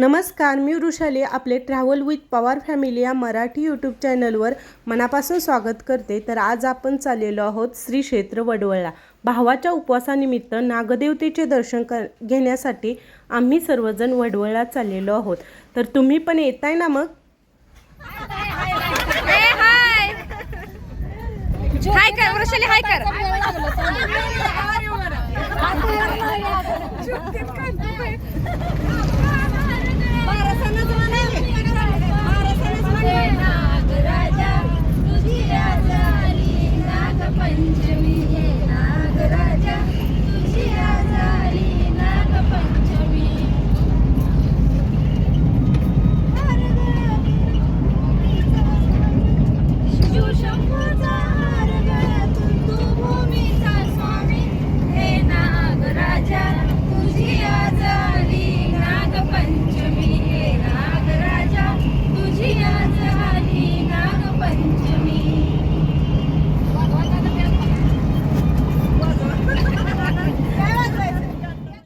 नमस्कार मी वृषाली आपले travel with Pawar family या मराठी यूट्यूब चॅनलवर मनापासून स्वागत करते. तर आज आपण चाललेलो आहोत श्री क्षेत्र वडवळला. भावाच्या उपवासानिमित्त नागदेवतेचे दर्शन कर घेण्यासाठी आम्ही सर्वजण वडवळला चाललेलो आहोत. तर तुम्ही पण येताय ना मग? हाय हाय कर वृषाली हाय कर.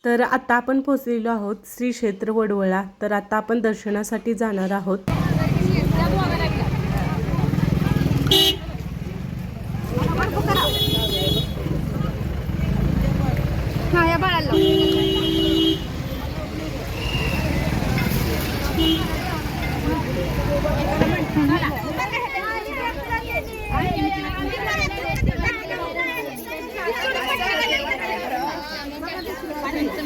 तर आता आपण पोहोचलेलो आहोत श्री क्षेत्र वडवळा. तर आता आपण दर्शनासाठी जाणार आहोत.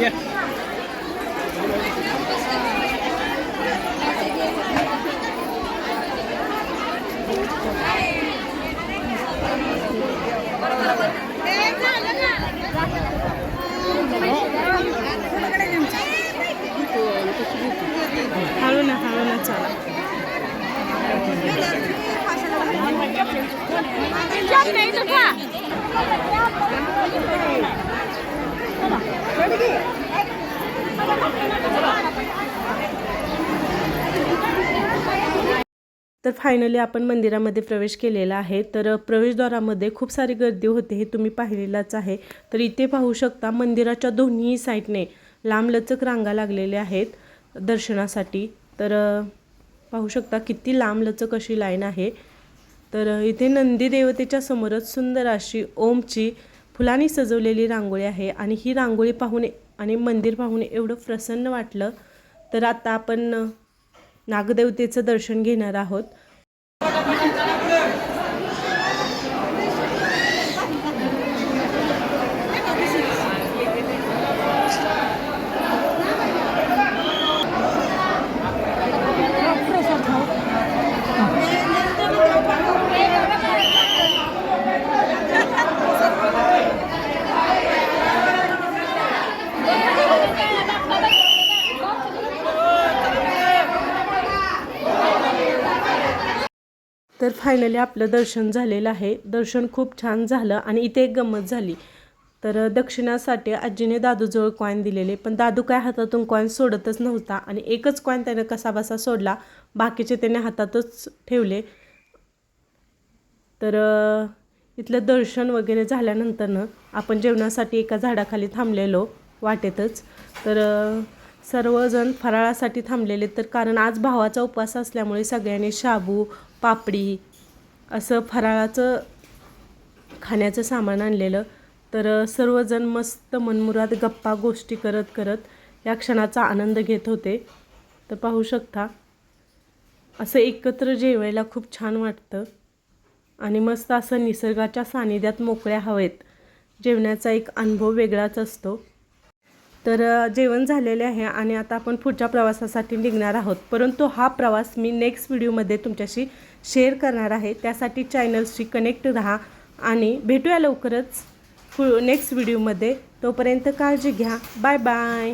예. ভালো না ভালো না চালা Just made the. तर फायनली आपण मंदिरामध्ये प्रवेश केलेला आहे. तर प्रवेशद्वारामध्ये खूप सारी गर्दी होते हे तुम्ही पाहिलेलाच आहे. तर इथे पाहू शकता मंदिराच्या दोन्ही साईडने लांबलचक रांगा लागलेल्या आहेत दर्शनासाठी. तर पाहू शकता किती लांबलचक अशी लाईन आहे. तर इथे नंदी देवतेच्या समोरच सुंदर अशी ओमची फुलांनी सजवलेली रांगोळी आहे आणि ही रांगोळी पाहून आणि मंदिर पाहून एवढं प्रसन्न वाटलं. तर आता आपण नागदेवतेचं दर्शन घेणार आहोत. तर फायनली आपलं दर्शन झालेलं आहे. दर्शन खूप छान झालं आणि इथे एक गंमत झाली. तर दक्षिणासाठी आजीने दादूजवळ कॉईन दिलेले पण दादू काय हातातून कॉईन सोडतच नव्हता आणि एकच कॉईन त्यानं कसाबसा सोडला. बाकीचे त्याने हातातच ठेवले. तर इथलं दर्शन वगैरे झाल्यानंतरनं आपण जेवणासाठी एका झाडाखाली थांबलेलो वाटेतच. तर सर्वजण फराळासाठी थांबलेले तर कारण आज भावाचा उपवास असल्यामुळे सगळ्यांनी शाबू पापडी असं फराळाचं खाण्याचं सामान आणलेलं. तर सर्वजण मस्त मनमुराद गप्पा गोष्टी करत करत या क्षणाचा आनंद घेत होते. तर पाहू शकता असं एकत्र जेवायला खूप छान वाटतं आणि मस्त असं निसर्गाच्या सानिध्यात मोकळ्या हवेत. जेवण्याचा एक अनुभव वेगळाच असतो. तर जेवण झालेले आहे आणि आता आपण पुढच्या प्रवासासाठी निघणार आहोत. परंतु हा प्रवास मी नेक्स्ट व्हिडिओमध्ये तुमच्याशी शेअर करणार आहे. त्यासाठी चॅनल्सशी कनेक्ट राहा आणि भेटूया लवकरच नेक्स्ट व्हिडिओमध्ये तोपर्यंत काळजी घ्या. Bye bye